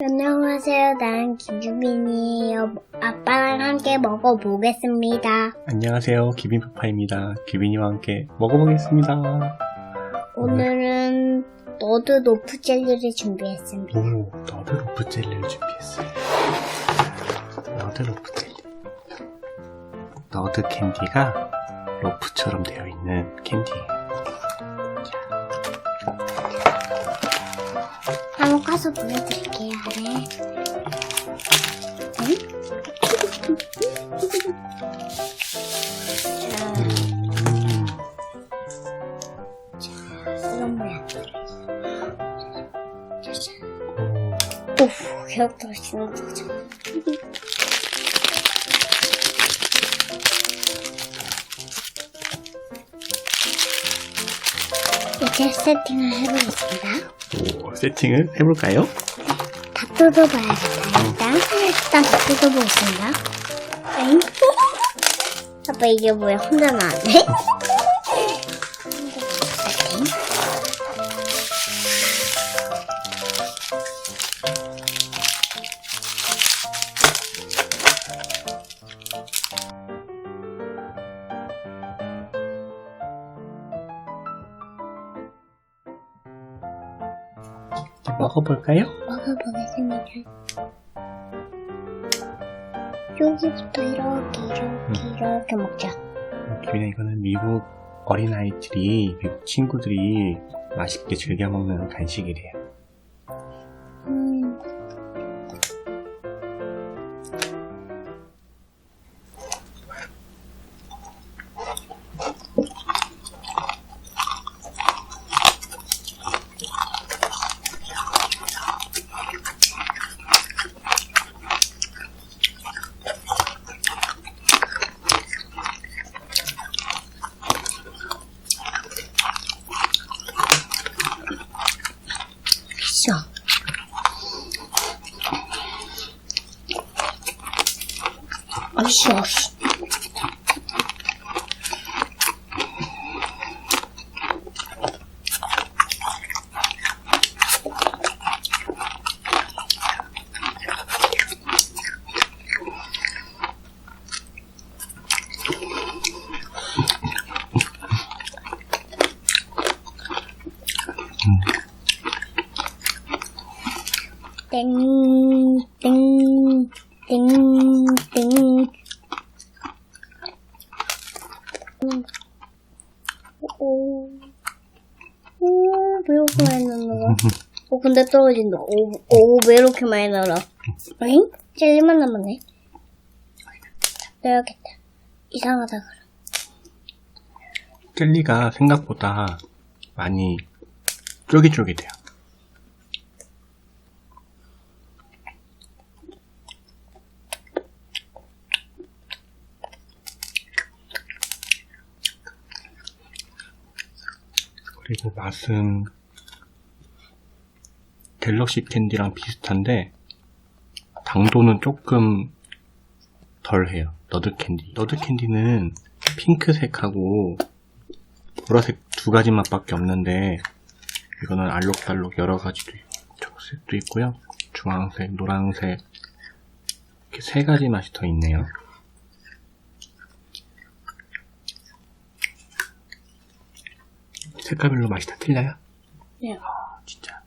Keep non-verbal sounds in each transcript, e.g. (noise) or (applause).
안녕하세요. 난 김주빈이에요. 아빠랑 함께 먹어보겠습니다. 안녕하세요. 기빈파파입니다. 기빈이와 함께 먹어보겠습니다. 오늘은 너드 노프 젤리를 준비했습니다. 오, 너드 로프 젤리를 준비했어요. 너드 로프 젤리. 너드 캔디가 로프처럼 되어 있는 캔디예요. 까서 보여드릴게요. 오, 오우, 떨어지는 거죠. 이제 세팅을 해보겠습니다. 오, 세팅을 해볼까요? 다 뜯어봐야겠다. 일단, 일단 다 뜯어보겠습니다. 에잉? 아빠 이게 뭐야? 혼자만 안 돼? 먹어볼까요? 먹어보겠습니다. 여기부터 이렇게 이렇게 이렇게 먹자. 기빈아 이거는 미국 어린아이들이, 미국 친구들이 맛있게 즐겨 먹는 간식이래요. 있어. 아이 땡, 땡, 땡, 땡. 음. 오, 오, 왜 이렇게 많이 날아가? 어, 근데 떨어진다. 오, 오, 왜 이렇게 많이 날아? 엥? 젤리만 남았네. 내야겠다. 이상하다, 그럼. 젤리가 생각보다 많이 쫄깃쫄깃해요. 맛은 갤럭시 캔디랑 비슷한데 당도는 조금 덜해요. 너드 캔디. 너드 캔디는 핑크색하고 보라색 두 가지 맛밖에 없는데 이거는 알록달록 여러 가지도 초록색도 있고요 주황색, 노란색 이렇게 세 가지 맛이 더 있네요 색깔별로 맛이 다 틀려요? 네. 아 진짜.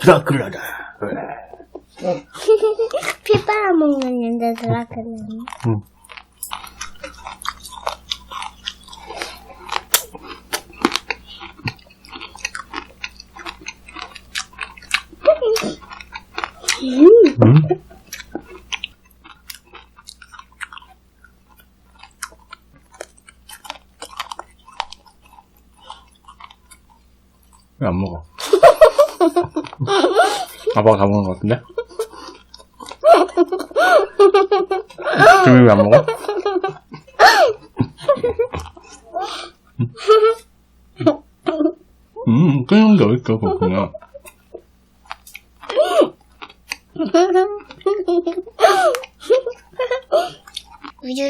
드라큘라다 피 빨아먹는 년자들아그는 응. 응? (laughs) 왜 안 먹어? (laughs) 아빠가 다 먹은 것 같은데? 지금 왜안 먹어? (laughs) 음, 끊는 게 어딨어, 그렇구나.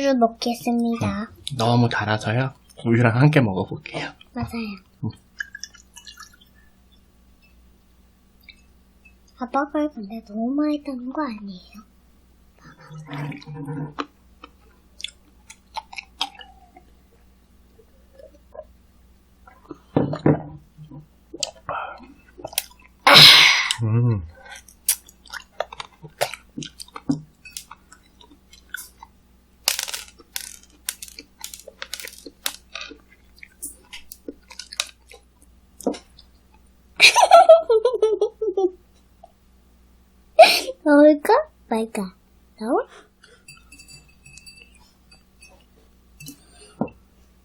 우유를 먹겠습니다. 너무 달아서요. 우유랑 함께 먹어볼게요. 맞아요. 아빠가 근데 너무 많이 따는 거 아니에요? 음. 넣을까? 말까? 넣어?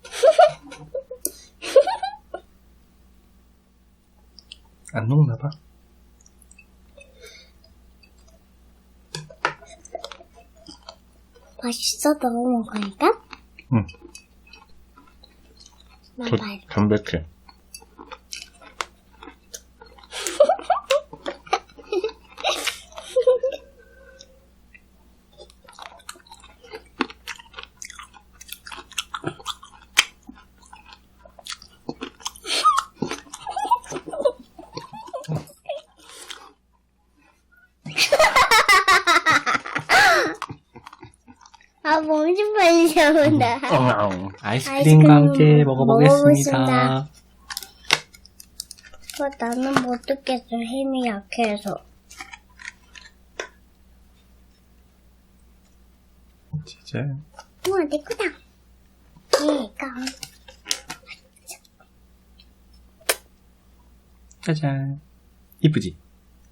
(laughs) 안 녹나 봐. 맛있어? 넣어 먹으니까? 응. 나더 말. 담백해. 아, 몸이 좀 나온다. 어, 아이스크림과 아이스크림 함께 먹어보겠습니다. 먹어보겠습니다. 어, 나는 못 듣겠어. 힘이 약해서. 진짜. 우와, 내 거다. 얘가. 짜잔. 이쁘지?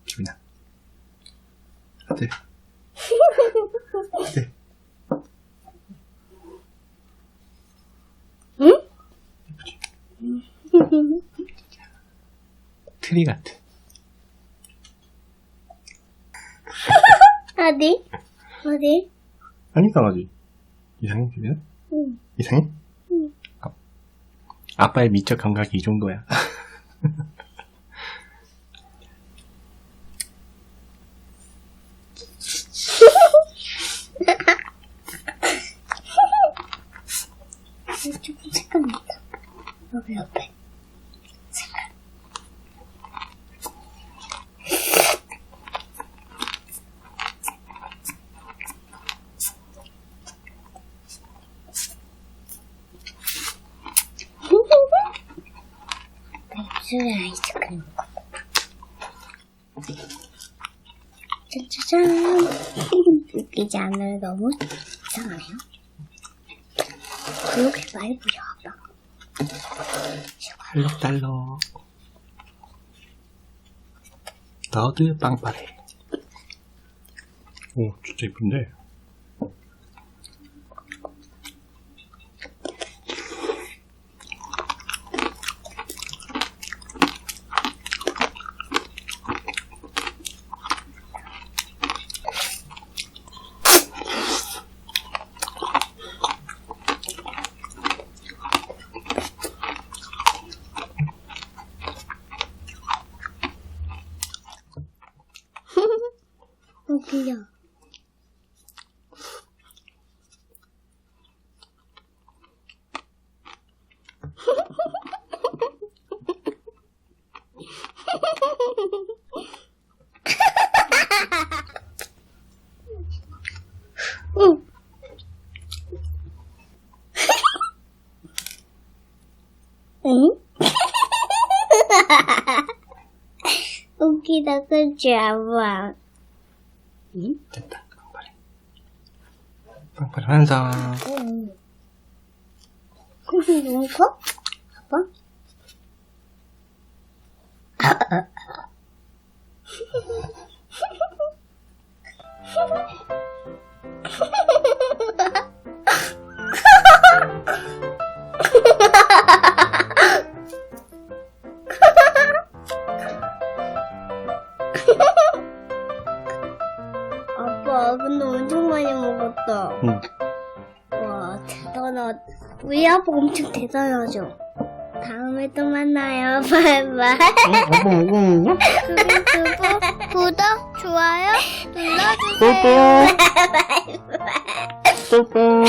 기분아. 어때? (laughs) 어때? 응? 트리 같아. (laughs) 어디? 어디? 아니, 강아지. 이상해, 기분아? 응. 이상해? 응. 아, 아빠의 미적 감각이 이 정도야. (laughs) 조금 색깔 났다. 여기 옆에. 백수 아이스크림. 짜자잔. 웃기지 않아요? 너무 이상하네요. 그렇게 많이 보여, 아빠. 알록달록. 너드 빵빠레. 오, 진짜 이쁜데? 웃기죠? 응. 응? (laughs) 웃기다, 그치, 아빠? 응? 됐다, 빵빠레. 빵빠레 완성. 응. 근데 너무 커? 아빠? (laughs) 엄청 많이 먹었다. 응. 와, 대단하다. 우리 아빠 엄청 대단하죠? 다음에 또 만나요. (laughs) 바이바이. 응, 응, 응. 구독, 좋아요 눌러주세요. 뽀뽀. (laughs) 바이바이. 뽀뽀.